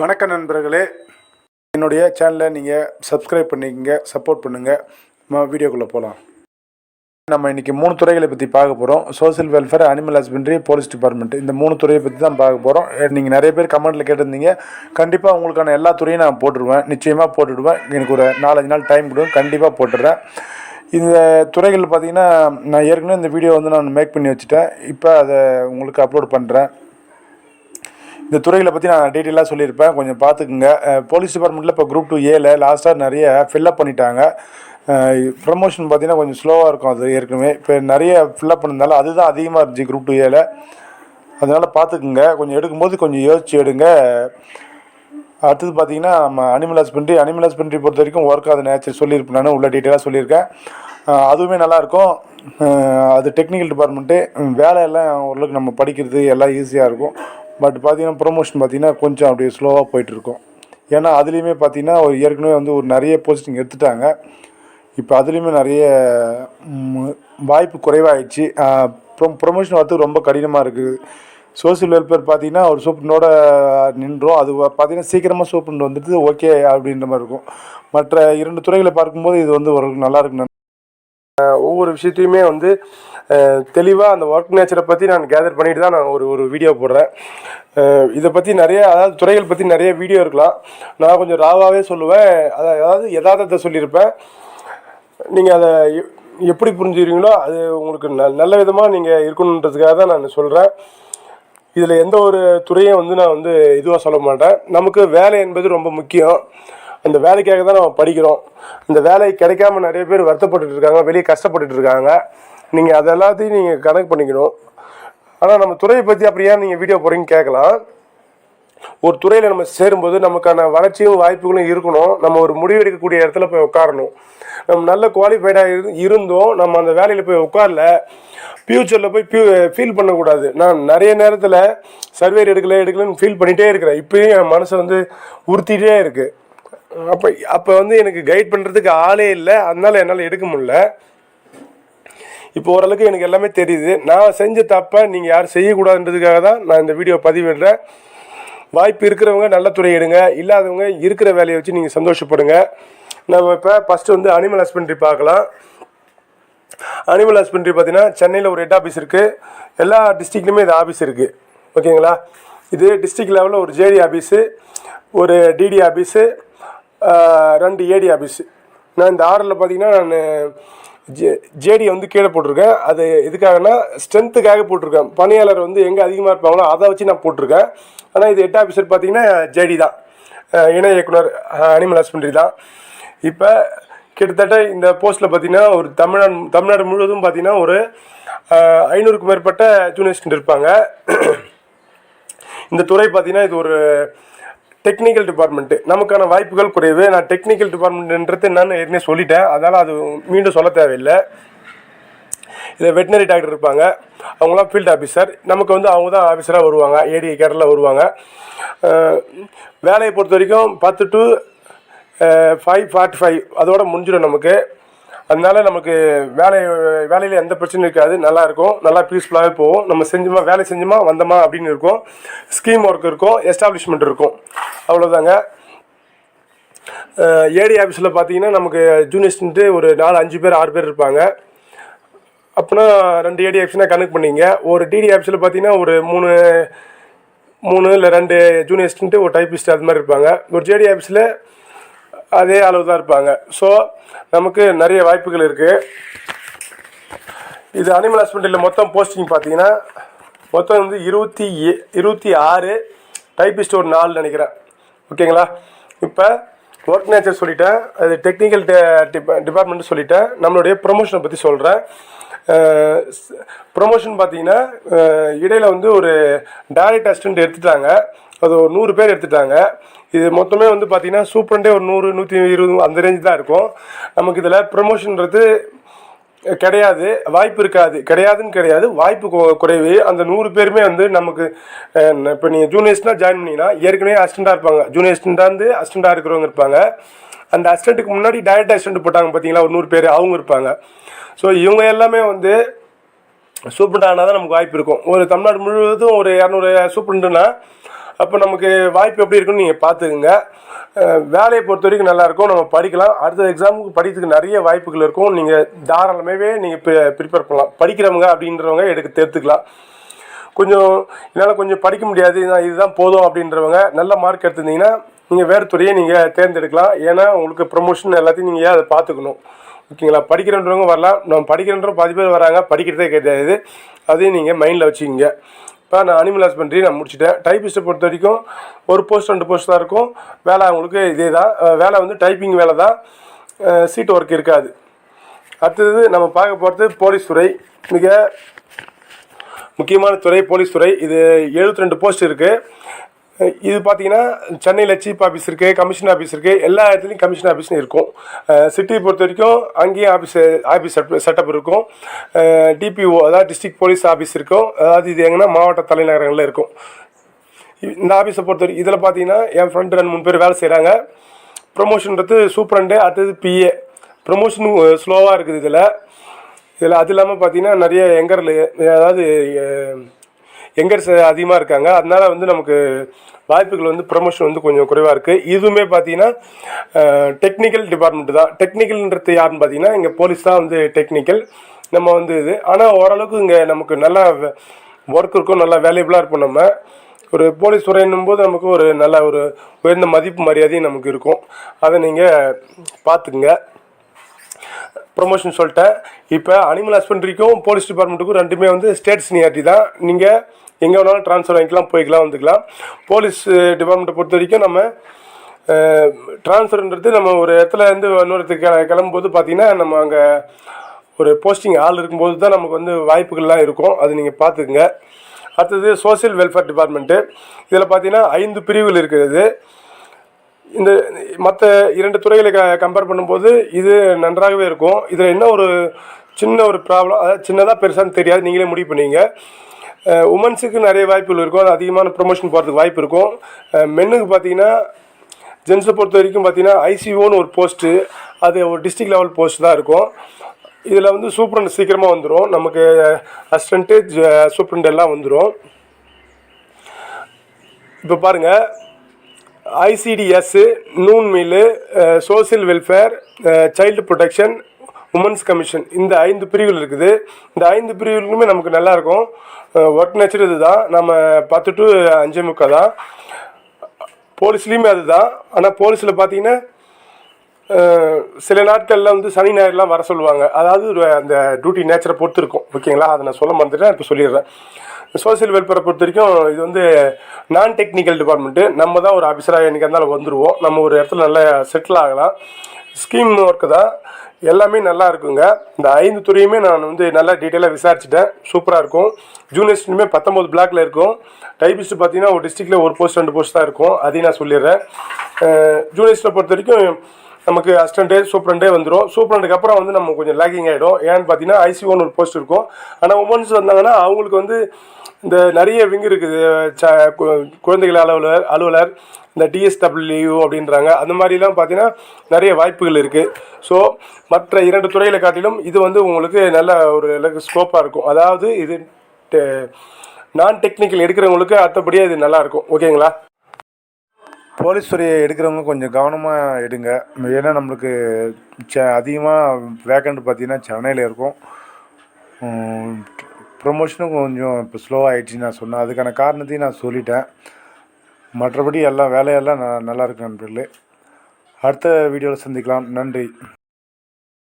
வணக்கம் நண்பர்களே. என்னுடைய சேனலை நீங்கள் சப்ஸ்கிரைப் பண்ணிக்கங்க சப்போர்ட் பண்ணுங்கள் நம்ம வீடியோக்குள்ளே போகலாம் நம்ம இன்றைக்கி மூணு துறைகளை பற்றி பார்க்க போகிறோம் social welfare animal husbandry police department இந்த மூணு துறையை பற்றி தான் பார்க்க போகிறோம் நீங்கள் நிறைய பேர் கமெண்ட்டில் கேட்டிருந்தீங்க. கண்டிப்பாக உங்களுக்கான எல்லா துறையும் நான் போட்டுருவேன். நிச்சயமாக போட்டுடுவேன். எனக்கு ஒரு நாலஞ்சு நாள் டைம் கொடுங்க. கண்டிப்பாக போட்டுடுறேன். இந்த துறைகள் பார்த்தீங்கன்னா நான் ஏற்கனவே இந்த வீடியோ வந்து நான் மேக் பண்ணி வச்சுட்டேன். இப்போ அதை உங்களுக்கு அப்லோட் பண்ணுறேன் இந்த துறைகளை பற்றி நான் டீட்டெயிலாக சொல்லியிருப்பேன். கொஞ்சம் பார்த்துக்குங்க போலீஸ் டிபார்ட்மெண்ட்டில் இப்போ குரூப் டூ ஏல லாஸ்ட்டாக நிறைய ஃபில்லப் பண்ணிட்டாங்க. ப்ரமோஷன் பார்த்தீங்கன்னா கொஞ்சம் ஸ்லோவாக இருக்கும் அது ஏற்கனவே. இப்போ நிறைய ஃபில்லப் பண்ணதால அதுதான் அதிகமாக இருந்துச்சு குரூப் டூ ஏல அதனால் பார்த்துக்குங்க கொஞ்சம் எடுக்கும்போது கொஞ்சம் யோசிச்சு எடுங்க. அடுத்தது பார்த்தீங்கன்னா நம்ம அனிமல் ஹஸ்பண்ட்ரி அனிமல் ஹஸ்பண்ட்ரி பொறுத்த வரைக்கும் ஒர்க் அது நேச்சர் சொல்லியிருப்பேன் நான். உள்ள டீட்டெயிலாக சொல்லியிருக்கேன். அதுவுமே நல்லாயிருக்கும் அது டெக்னிக்கல் டிபார்ட்மெண்ட்டு வேலையெல்லாம் ஓரளவுக்கு நம்ம படிக்கிறது எல்லாம் ஈஸியாக இருக்கும். பட் பார்த்தீங்கன்னா ப்ரொமோஷன் பார்த்தீங்கன்னா கொஞ்சம் அப்படியே ஸ்லோவாக போயிட்டுருக்கும். ஏன்னா அதுலேயுமே பார்த்தீங்கன்னா ஒரு ஏற்கனவே வந்து ஒரு நிறைய போஸ்டிங் எடுத்துட்டாங்க. இப்போ அதுலேயுமே நிறைய வாய்ப்பு குறைவாயிடுச்சு. ப்ரொ ப்ரொமோஷன் வரதுக்கு ரொம்ப கடினமாக இருக்குது. சோசியல் வெல்ஃபேர் பார்த்தீங்கன்னா ஒரு சூப்பரனோட நின்றோம். அது பார்த்திங்கன்னா பார்த்தீங்கன்னா சீக்கிரமாக சூப்பரண்ட் வந்துட்டு ஓகே அப்படின்ற மாதிரி இருக்கும். மற்ற இரண்டு துறைகளை பார்க்கும்போது இது வந்து ஒரு நல்லா இருக்கு ஒவ்வொரு விஷயத்தையுமே வந்து தெளிவாக அந்த ஒர்க் நேச்சரை பற்றி நான் கேதர் பண்ணிட்டு தான் நான் ஒரு ஒரு வீடியோ போடுறேன். இதை பற்றி நிறைய அதாவது துறைகள் பற்றி நிறைய வீடியோ இருக்கலாம். நான் கொஞ்சம் ராவாகவே சொல்லுவேன். அதை அதாவது யதார்த்தத்தை சொல்லியிருப்பேன். நீங்கள் அதை எப்படி புரிஞ்சுக்கிறீங்களோ அது உங்களுக்கு ந நல்ல விதமாக நீங்கள் இருக்கணுன்றதுக்காக தான் நான் சொல்கிறேன் இதில் எந்த ஒரு துறையும் வந்து நான் வந்து இதுவாக சொல்ல மாட்டேன். நமக்கு வேலை என்பது ரொம்ப முக்கியம். அந்த வேலைக்காக தான் நம்ம படிக்கிறோம். இந்த வேலை கிடைக்காம நிறைய பேர் வருத்தப்பட்டுட்டு இருக்காங்க வெளியே கஷ்டப்பட்டுட்டு இருக்காங்க. நீங்கள் அது எல்லாத்தையும் நீங்கள் கணக்கு பண்ணிக்கணும். ஆனால் நம்ம துறையை பற்றி அப்படியே நீங்கள் வீடியோ போகிறீங்கன்னு கேட்கலாம். ஒரு துறையில் நம்ம சேரும்போது நமக்கான வளர்ச்சியும் வாய்ப்புகளும் இருக்கணும். நம்ம ஒரு முடிவு எடுக்கக்கூடிய இடத்துல போய் உட்காரணும். நம்ம நல்ல குவாலிஃபைடாக இரு இருந்தோம். நம்ம அந்த வேலையில் போய் உட்காரல. ஃப்யூச்சரில் போய் ஃபியூ ஃபீல் பண்ணக்கூடாது. நான் நிறைய நேரத்தில் சர்வேர் எடுக்கல எடுக்கலன்னு ஃபீல் பண்ணிகிட்டே இருக்கிறேன். இப்பயும் என் மனசை வந்து உறுத்திட்டே இருக்குது அப்போ அப்போ வந்து எனக்கு கைட் பண்ணுறதுக்கு ஆளே இல்லை. அதனால் என்னால் எடுக்க முடியல. இப்போ ஓரளவுக்கு எனக்கு எல்லாமே தெரியுது. நான் செஞ்ச தப்பை நீங்கள் யாரும் செய்யக்கூடாதுன்றதுக்காக தான் நான் இந்த வீடியோ பதிவிடுறேன். வாய்ப்பு இருக்கிறவங்க நல்ல துறை எடுங்க. இல்லாதவங்க இருக்கிற வேலையை வச்சு நீங்கள் சந்தோஷப்படுங்க. நம்ம இப்போ ஃபஸ்ட்டு வந்து அனிமல் ஹஸ்பண்ட்ரி பார்க்கலாம். அனிமல் ஹஸ்பண்ட்ரி பார்த்தீங்கன்னா சென்னையில் ஒரு ஹெட் ஆஃபீஸ் இருக்குது எல்லா டிஸ்ட்ரிக்ட்லையுமே இது ஆஃபீஸ் இருக்குது ஓகேங்களா? இது டிஸ்ட்ரிக்ட் லெவலில் ஒரு ஜேடி ஆஃபீஸு ஒரு டிடி ஆஃபீஸு ரெண்டு ஏடி ஆஃபீஸு நான் இந்த ஆர்டரில் பார்த்தீங்கன்னா நான் ஜே ஜேடியை வந்து கீழே போட்டிருக்கேன். அது எதுக்காகனா ஸ்ட்ரென்த்துக்காக போட்டிருக்கேன். பணியாளர் வந்து எங்கே அதிகமாக இருப்பாங்களோ அதை வச்சு நான் போட்டிருக்கேன். ஆனால் இது ஹெட் ஆஃபீஸர் பார்த்தீங்கன்னா ஜேடி தான். இணை இயக்குனர் அனிமல் ஹஸ்பண்ட்ரி தான். இப்போ கிட்டத்தட்ட இந்த போஸ்ட்டில் பார்த்தீங்கன்னா ஒரு தமிழ்நாடு தமிழ்நாடு முழுவதும் பார்த்தீங்கன்னா ஒரு ஐநூறுக்கும் மேற்பட்ட ஜூனியர் இருப்பாங்க. இந்த துறை பார்த்தீங்கன்னா இது ஒரு டெக்னிக்கல் டிபார்ட்மெண்ட்டு நமக்கான வாய்ப்புகள் குறைவு நான் டெக்னிக்கல் டிபார்ட்மெண்ட்ன்றது என்னன்னு ஏற்கனவே சொல்லிட்டேன். அதனால் அது மீண்டும் சொல்ல தேவையில்லை. இதில் வெட்டினரி டாக்டர் இருப்பாங்க. அவங்களாம் ஃபீல்டு ஆஃபீஸர் நமக்கு வந்து அவங்க தான் ஆஃபீஸராக வருவாங்க. ஏடி கேரளில் வருவாங்க. வேலையை பொறுத்த வரைக்கும் பத்து டு ஃபைவ் ஃபார்ட்டி ஃபைவ் அதோட முடிஞ்சிடும் நமக்கு. அதனால நமக்கு வேலை வேலையில் எந்த பிரச்சனையும் இருக்காது. நல்லாயிருக்கும் நல்லா பீஸ்ஃபுல்லாகவே போகும். நம்ம செஞ்சோமா வேலை செஞ்சோமா வந்தோமா அப்படின்னு இருக்கும். ஸ்கீம் ஒர்க் இருக்கும். எஸ்டாப்ளிஷ்மெண்ட் இருக்கும். அவ்வளோதாங்க ஏடி ஆஃபீஸில் பார்த்தீங்கன்னா நமக்கு ஜூனியர்ஸ்ட்டு ஒரு நாலு அஞ்சு பேர் ஆறு பேர் இருப்பாங்க. அப்புடின்னா ரெண்டு ஏடி ஆஃபீஸ்னால் கணக்கு பண்ணிங்க. ஒரு டிடி ஆஃபீஸில் பார்த்தீங்கன்னா ஒரு மூணு மூணு இல்லை ரெண்டு ஜூனியர்ஸ்ட்டு ஒரு டைப்பிஸ்ட் அது மாதிரி இருப்பாங்க. ஒரு ஜேடி ஆஃபீஸில் அதே அளவு தான் இருப்பாங்க. ஸோ நமக்கு நிறைய வாய்ப்புகள் இருக்குது இது அனிமல் ஹாஸ்பிட்டலில் மொத்தம் போஸ்டிங் பார்த்தீங்கன்னா மொத்தம் வந்து இருபத்தி ஏ- இருபத்தி ஆறு டைப்பிஸ்ட் ஒரு நாலு நினைக்கிறேன். ஓகேங்களா? இப்போ ஒர்க் நேச்சர் சொல்லிட்டேன் அது டெக்னிக்கல் டிபார்ட்மெண்ட் சொல்லிட்டேன். நம்மளுடைய ப்ரொமோஷனை பற்றி சொல்கிறேன் ப்ரொமோஷன் பார்த்தீங்கன்னா இடையில் வந்து ஒரு டைரக்ட் அசிஸ்டன்ட் எடுத்துட்டாங்க. அது ஒரு நூறு பேர் எடுத்துட்டாங்க. இது மொத்தமே வந்து பார்த்தீங்கன்னா சூப்பரண்டே ஒரு நூறு நூற்றி இருபது அந்த ரேஞ்சு தான் இருக்கும். நமக்கு இதில் ப்ரொமோஷன்றது கிடையாது வாய்ப்பு இருக்காது. கிடையாதுன்னு கிடையாது வாய்ப்பு குறைவு. அந்த நூறு பேருமே வந்து நமக்கு இப்போ நீங்கள் ஜூனியர்ஸ்னால் ஜாயின் பண்ணிங்கன்னா ஏற்கனவே அசிஸ்டண்டாக இருப்பாங்க. ஜூனியர் அசிஸ்டண்டாக இருந்து அசிஸ்டண்டாக இருக்கிறவங்க இருப்பாங்க. அந்த அசிஸ்டண்ட்டுக்கு முன்னாடி டைரக்ட் அசிஸ்டண்ட் போட்டாங்க பார்த்தீங்களா ஒரு நூறு பேர் அவங்க இருப்பாங்க. ஸோ இவங்க எல்லாமே வந்து சூப்பரண்ட் ஆனால் தான் நமக்கு வாய்ப்பு இருக்கும். ஒரு தமிழ்நாடு முழுவதும் ஒரு இரநூறு சூப்பரண்ட்னா அப்போ நமக்கு வாய்ப்பு எப்படி இருக்குன்னு நீங்கள் பார்த்துக்குங்க வேலையை பொறுத்த வரைக்கும் நல்லாயிருக்கும் நம்ம படிக்கலாம். அடுத்த எக்ஸாமுக்கு படிக்கிறதுக்கு நிறைய வாய்ப்புகள் இருக்கும். நீங்கள் தாராளமாகவே நீங்கள் ப்ரிப்பேர் பண்ணலாம். படிக்கிறவங்க அப்படின்றவங்க எடுக்க தேர்த்துக்கலாம். கொஞ்சம் என்னால் கொஞ்சம் படிக்க முடியாது. இதுதான் போதும் அப்படின்றவங்க நல்ல மார்க் எடுத்திருந்தீங்கன்னா நீங்கள் வேறு துறையை நீங்கள் தேர்ந்தெடுக்கலாம். ஏன்னா உங்களுக்கு ப்ரொமோஷன் எல்லாத்தையும் நீங்கள் அதை பார்த்துக்கணும் ஓகேங்களா? படிக்கிறன்றவங்க வரலாம். நம்ம படிக்கிறன்ற பாதி பேர் வராங்க. படிக்கிறதே கிடையாது. அதையும் நீங்கள் மைண்டில் வச்சுக்கிங்க. இப்போ நான் அனிமல் ஹஸ்பண்ட்ரி நான் முடிச்சிட்டேன். டைப்பிஸ்ட்டை பொறுத்த வரைக்கும் ஒரு போஸ்ட் ரெண்டு போஸ்ட் தான் இருக்கும். வேலை அவங்களுக்கு இதே தான் வேலை வந்து டைப்பிங் வேலை தான். சீட் ஒர்க் இருக்காது. அடுத்தது நம்ம பார்க்க போகிறது போலீஸ் துறை. மிக முக்கியமான துறை போலீஸ் துறை. இது 72 ரெண்டு போஸ்ட் இருக்குது இது பார்த்தீங்கன்னா சென்னையில் சீஃப் ஆஃபீஸ் இருக்குது கமிஷன் ஆஃபீஸ் இருக்குது எல்லா இடத்துலையும் கமிஷன் ஆஃபீஸ்னு இருக்கும். சிட்டியை பொறுத்த வரைக்கும் அங்கேயும் ஆஃபீஸ் ஆஃபீஸ் செட்டப் இருக்கும். டிபிஓ அதாவது டிஸ்ட்ரிக்ட் போலீஸ் ஆஃபீஸ் இருக்கும். அதாவது இது எங்கன்னா மாவட்ட தலைநகரங்களில் இருக்கும். இந்த ஆஃபீஸை பொறுத்த வரைக்கும் இதில் பார்த்தீங்கன்னா என் ஃப்ரெண்டு ரெண்டு மூணு பேர் வேலை செய்கிறாங்க ப்ரொமோஷன்றது சூப்பரண்டு அடுத்தது பிஏ ப்ரொமோஷன் ஸ்லோவாக இருக்குது இதில். இதில் அது இல்லாமல் பார்த்தீங்கன்னா நிறைய எங்கரில் அதாவது எங்கர்ஸ் அதிகமாக இருக்காங்க. அதனால் வந்து நமக்கு வாய்ப்புகள் வந்து ப்ரொமோஷன் வந்து கொஞ்சம் குறைவாக இருக்குது இதுவுமே பார்த்தீங்கன்னா டெக்னிக்கல் டிபார்ட்மெண்ட் தான். டெக்னிக்கல்ன்றது யாருன்னு பார்த்தீங்கன்னா இங்கே போலீஸ் தான் வந்து டெக்னிக்கல் நம்ம வந்து இது ஆனால் ஓரளவுக்கு இங்கே நமக்கு நல்லா ஒர்க் இருக்கும் நல்லா வேல்யூபிளாக இருப்போம் நம்ம. ஒரு போலீஸ் துறைன்னும் போது நமக்கு ஒரு நல்ல ஒரு உயர்ந்த மதிப்பு மரியாதையும் நமக்கு இருக்கும். அதை நீங்கள் பார்த்துக்குங்க ப்ரொமோஷன் சொல்லிட்டேன். இப்போ அனிமல் ஹஸ்பண்ட்ரிக்கும் போலீஸ் டிபார்ட்மெண்ட்டுக்கும் ரெண்டுமே வந்து ஸ்டேட் சீனியாரிட்டி தான். நீங்கள் எங்கே வேணாலும் ட்ரான்ஸ்ஃபர் வாங்கிக்கலாம் போய்க்கலாம் வந்துக்கலாம். போலீஸ் டிபார்ட்மெண்ட்டை eh, பொறுத்த வரைக்கும் நம்ம eh, ட்ரான்ஸ்ஃபர்ன்றது நம்ம ஒரு இடத்துல இருந்து இன்னொரு இடத்துக்கு கிளம்பும்போது பார்த்தீங்கன்னா நம்ம அங்கே ஒரு போஸ்டிங் ஆள் இருக்கும்போது தான் நமக்கு வந்து வாய்ப்புகள்லாம் இருக்கும். அது நீங்கள் பார்த்துக்குங்க அடுத்தது சோஷியல் வெல்ஃபேர் டிபார்ட்மெண்ட்டு இதில் பார்த்தீங்கன்னா ஐந்து பிரிவுகள் இருக்கிறது. இந்த மற்ற இரண்டு துறைகளை க கம்பேர் பண்ணும்போது இது நன்றாகவே இருக்கும். இதில் என்ன ஒரு சின்ன ஒரு ப்ராப்ளம் அதாவது சின்னதாக பெருசான்னு தெரியாது. நீங்களே முடிவு பண்ணீங்க உமன்ஸுக்கு நிறைய வாய்ப்புகள் இருக்கும். அது அதிகமான ப்ரொமோஷன் போகிறதுக்கு வாய்ப்பு இருக்கும். மென்னுக்கு பார்த்தீங்கன்னா ஜென்ஸை பொறுத்த வரைக்கும் பார்த்தீங்கன்னா ஐசிஓன்னு ஒரு போஸ்ட்டு அது ஒரு டிஸ்ட்ரிக்ட் லெவல் போஸ்ட் தான் இருக்கும். இதில் வந்து சூப்பரண்ட் சீக்கிரமாக வந்துடும் நமக்கு அசிஸ்டண்ட்டு சூப்பரண்ட் எல்லாம் வந்துடும் இப்போ பாருங்கள் ICDS noon meal social welfare child protection women's commission இந்த ஐந்து பிரிவுகள் இருக்குது. இந்த ஐந்து பிரிவுகளுமே நமக்கு நல்லாயிருக்கும் ஒர்க் நேச்சர் இதுதான். நம்ம பத்து டு அஞ்சு முக்கால் தான் போலீஸ்லேயுமே அதுதான். ஆனால் போலீஸில் பார்த்தீங்கன்னா சில நாட்களில் வந்து சனி ஞாயிறுலாம் வர சொல்லுவாங்க. அதாவது ஒரு அந்த டியூட்டி நேச்சரை பொறுத்து இருக்கும் ஓகேங்களா? அதை நான் சொல்ல மறந்துட்டேன். இப்போ சொல்லிடுறேன். சோஷியல் வெல்ஃபேரை பொறுத்த வரைக்கும் இது வந்து நான் டெக்னிக்கல் டிபார்ட்மெண்ட்டு நம்ம தான் ஒரு ஆஃபீஸராக என்றைக்கு இருந்தாலும் வந்துடுவோம் நம்ம ஒரு இடத்துல நல்லா செட்டில் ஆகலாம். ஸ்கீம் ஒர்க்கு தான். எல்லாமே நல்லா இருக்குங்க. இந்த ஐந்து துறையுமே நான் வந்து நல்லா டீட்டெயிலாக விசாரிச்சுட்டேன். சூப்பராக இருக்கும். ஜூனியர்ஸ்ட்டுமே பத்தொம்போது பிளாக்ல இருக்கும். டைபிஸ்ட் பார்த்தீங்கன்னா ஒரு டிஸ்ட்ரிக்டில் ஒரு போஸ்ட் ரெண்டு போஸ்ட் தான் இருக்கும். அதையும் நான் சொல்லிடுறேன். ஜூனியர்ஸ்ட்டை பொறுத்த வரைக்கும் நமக்கு அசிஸ்டண்ட்டே சூப்பரண்டே வந்துடும் சூப்பரண்டுக்கு அப்புறம் வந்து நம்ம கொஞ்சம் லேக்கிங் ஆகிடும் ஏன்னு பார்த்தீங்கன்னா ஐசிஓன்னு ஒரு போஸ்ட் இருக்கும். ஆனால் உமன்ஸ் வந்தாங்கன்னா அவங்களுக்கு வந்து இந்த நிறைய விங் இருக்குது. ச கு- குழந்தைகள் அலுவலர் அலுவலர் இந்த டிஎஸ்டபிள்யூ அப்படின்றாங்க. அந்த மாதிரிலாம் பார்த்தீங்கன்னா நிறைய வாய்ப்புகள் இருக்குது ஸோ மற்ற இரண்டு துறைகளை காட்டிலும் இது வந்து உங்களுக்கு நல்ல ஒரு ஸ்கோப்பாக இருக்கும். அதாவது இது நான் டெக்னிக்கல் எடுக்கிறவங்களுக்கு அடுத்தபடியாக இது நல்லாயிருக்கும் ஓகேங்களா போலீஸ் துறையை எடுக்கிறவங்க கொஞ்சம் கவனமாக எடுங்க. ஏன்னா நம்மளுக்கு ச அதிகமாக வேக்கண்ட் பார்த்தீங்கன்னா சென்னையில் இருக்கும். ப்ரொமோஷனும் கொஞ்சம் இப்போ ஸ்லோவாக ஆயிடுச்சு நான் சொன்னேன். அதுக்கான காரணத்தையும் நான் சொல்லிட்டேன். மற்றபடி எல்லாம் வேலையெல்லாம் ந நல்லாயிருக்கு நண்பர்களே. அடுத்த வீடியோவில் சந்திக்கலாம். நன்றி.